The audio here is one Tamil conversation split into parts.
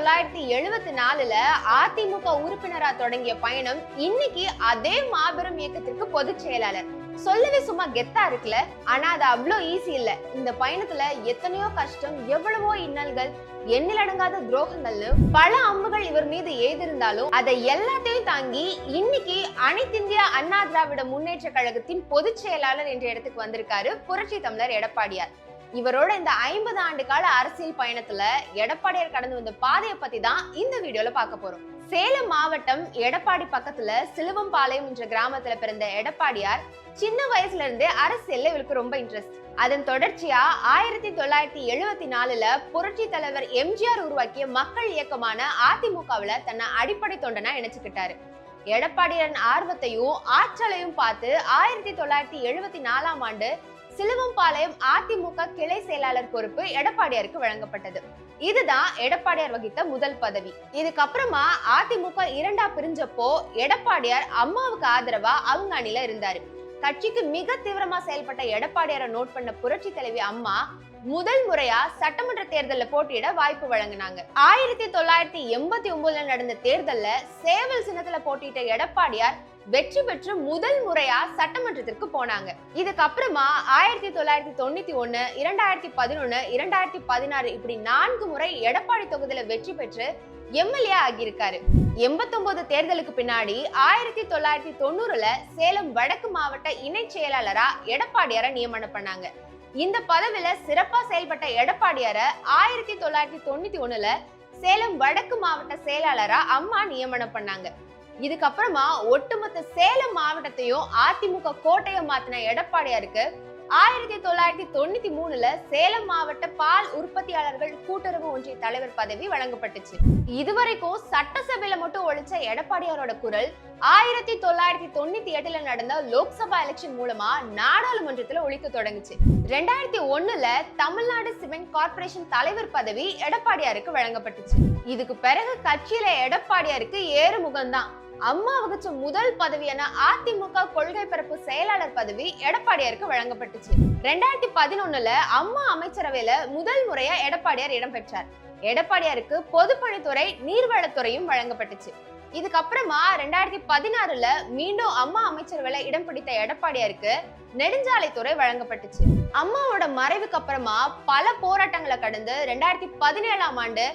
தொள்ளாயிரத்தி எழுபத்தி நாலுல அதிமுக உறுப்பினரா தொடங்கிய பயணம் இன்னைக்கு அதே மாபெரும் இயக்கத்திற்கு பொதுச் செயலாளர். சொல்லவே சும்மா கெத்தா இருக்குல்ல? ஆனா அது அவ்வளோ ஈஸி இல்ல. இந்த பயணத்துல எத்தனையோ கஷ்டம் எவ்வளவோ இன்னல்கள் எண்ணிலடங்காத துரோகங்கள்னு பல அம்புகள் இவர் மீது எய்திருந்தாலும் அதை எல்லாத்தையும் தாங்கி இன்னைக்கு அனைத்திந்திய அண்ணா திராவிட முன்னேற்ற கழகத்தின் பொதுச் செயலாளர் என்ற இடத்துக்கு வந்திருக்காரு புரட்சி தமிழர் எடப்பாடியார். இவரோட இந்த ஐம்பது ஆண்டு கால அரசியல் பயணத்துல எடப்பாடியார் கடந்து வந்த பாதையை பத்தி தான் இந்த வீடியோல பார்க்க போறோம். சேலம் மாவட்டம் எடப்பாடி பக்கத்துல சிலுவம்பாளையம் என்ற கிராமத்துல பிறந்த எடப்பாடியார் சின்ன வயசுல இருந்தே அரசியல்ல இவருக்கு ரொம்ப இன்ட்ரெஸ்ட் அதன் தொடர்ச்சியா ஆயிரத்தி தொள்ளாயிரத்தி எழுபத்தி நாலுல புரட்சி தலைவர் எம்ஜிஆர் உருவாக்கிய மக்கள் இயக்கமான அதிமுகவுல தன்னை அடிப்படை தொண்டனா இணைச்சுக்கிட்டாரு. எடப்பாடியாரின் ஆர்வத்தையும் ஆற்றலையும் பார்த்து ஆயிரத்தி தொள்ளாயிரத்தி எழுபத்தி நாலாம் ஆண்டு சிலுவம்பாளையம் அதிமுக கிளை செயலாளர் பொறுப்பு எடப்பாடியாருக்கு வழங்கப்பட்டது. இதுதான் எடப்பாடியார் வகித்த முதல் பதவி. இதுக்கப்புறமா அதிமுக இரண்டா பிரிஞ்சப்போ எடப்பாடியார் அம்மாவுக்கு ஆதரவா அவங்க அணில இருந்தாரு. கட்சிக்கு மிக தீவிரமா செயல்பட்ட எடப்பாடியாரை நோட் பண்ண புரட்சி தலைவி அம்மா முதல் முறையா சட்டமன்ற தேர்தல்ல போட்டியிட வாய்ப்பு வழங்கினாங்க. ஆயிரத்தி தொள்ளாயிரத்தி எண்பத்தி ஒன்பதுல நடந்த தேர்தல்ல சேவல் சின்னத்துல போட்டியிட்ட எடப்பாடியார் வெற்றி பெற்று முதல் முறையா சட்டமன்றத்திற்கு போனாங்க. இதுக்கப்புறமா ஆயிரத்தி தொள்ளாயிரத்தி தொண்ணூத்தி ஒண்ணு இரண்டாயிரத்தி பதினொன்னு இரண்டாயிரத்தி பதினாறு இப்படி நான்கு முறை எடப்பாடி தொகுதியில வெற்றி பெற்று எம்எல்ஏ ஆகியிருக்காரு. எண்பத்தொன்பது தேர்தலுக்கு பின்னாடி ஆயிரத்தி தொள்ளாயிரத்தி தொண்ணூறுல சேலம் வடக்கு மாவட்ட இணை செயலாளரா எடப்பாடியார நியமனம் பண்ணாங்க. இந்த பதவியில சிறப்பா செயல்பட்ட எடப்பாடியார ஆயிரத்தி தொள்ளாயிரத்தி தொண்ணூத்தி ஒண்ணுல சேலம் வடக்கு மாவட்ட செயலாளரா அம்மா நியமனம் பண்ணாங்க. இதுக்கப்புறமா ஒட்டுமொத்த சேலம் மாவட்டத்தையும் அதிமுக கோட்டையை மாத்தின எடப்பாடியாருக்கு ஆயிரத்தி தொள்ளாயிரத்தி தொண்ணூத்தி மூணுல சேலம் மாவட்ட பால் உற்பத்தியாளர்கள் கூட்டுறவு ஒன்றிய தலைவர் பதவி வழங்கப்பட்டுச்சு. இதுவரைக்கும் சட்டசபையில மட்டும் ஒழிச்ச எடப்பாடியாரோட குரல் ஆயிரத்தி தொள்ளாயிரத்தி தொண்ணூத்தி எட்டுல நடந்த லோக்சபா எலெக்ஷன் மூலமா நாடாளுமன்றத்துல ஒழிக்க தொடங்குச்சு. ரெண்டாயிரத்தி ஒண்ணுல தமிழ்நாடு சிமெண்ட் கார்பரேஷன் தலைவர் பதவி எடப்பாடியாருக்கு வழங்கப்பட்டுச்சு. இதுக்கு பிறகு கட்சியில எடப்பாடியாருக்கு ஏறுமுகம் தான் அம்மா வகிச்ச முதல் பதவியான அதிமுக கொள்கை பரப்பு செயலாளர் பதவி எடப்பாடியாருக்கு வழங்கப்பட்டுச்சு. ரெண்டாயிரத்தி பதினொன்னுல அம்மா அமைச்சரவையில முதல் முறையா எடப்பாடியார் இடம்பெற்றார் எடப்பாடியாருக்கு பொதுப்பணித்துறை நீர்வளத்துறையும் வழங்கப்பட்டுச்சு. இதுக்கப்புறமா ரெண்டாயிரத்தி பதினாறுல மீண்டும் அம்மா அமைச்சரவையில இடம் பிடித்த எடப்பாடியாருக்கு நெடுஞ்சாலைத்துறை வழங்கப்பட்டுச்சு. அம்மாவோட மறைவுக்கு அப்புறமா பல போராட்டங்களை கடந்து ரெண்டாயிரத்தி பதினேழாம் ஆண்டு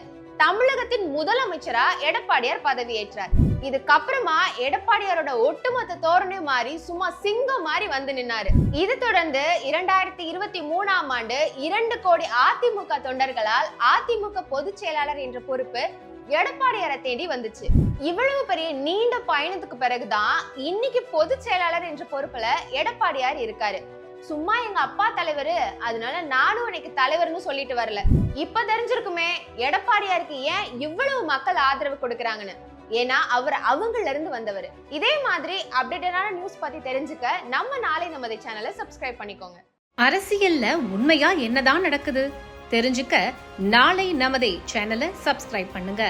தமிழகத்தின் முதலமைச்சரா எடப்பாடியார் பதவியேற்றார். இதுக்கப்புறமா எடப்பாடியாரோட ஒட்டுமொத்த தோரணை மாறி சும்மா சிங்கம் மாதிரி வந்து நின்னாரு. இது தொடர்ந்து இரண்டாயிரத்தி இருபத்தி மூணாம் ஆண்டு இரண்டு கோடி அதிமுக தொண்டர்களால் அதிமுக பொதுச் செயலாளர் என்ற பொறுப்பு எடப்பாடியாரை தேடி வந்துச்சு. இவ்வளவு பெரிய நீண்ட பயணத்துக்கு பிறகுதான் இன்னைக்கு பொதுச் செயலாளர் என்ற பொறுப்புல எடப்பாடியார் இருக்காரு. சும்மா எங்க அப்பா தலைவர் அதனால நானும் எனக்கு தலைவர்னு சொல்லிட்டு வரல. இப்ப தெரிஞ்சிருக்குமே எடப்பாடியாருக்கு ஏன் இவ்வளவு மக்கள் ஆதரவு கொடுக்கறாங்கன்னு? ஏன்னா அவர் அவங்கள இருந்து வந்தவர். இதே மாதிரி அப்டேட்டடான நியூஸ் பத்தி தெரிஞ்சுக்க நம்ம நாளை நமது சேனலை சப்ஸ்கிரைப் பண்ணிக்கோங்க. அரசியல்ல உண்மையா என்னதான் நடக்குது? தெரிஞ்சுக்க நாளை நமதே சேனலை சப்ஸ்கிரைப் பண்ணுங்க.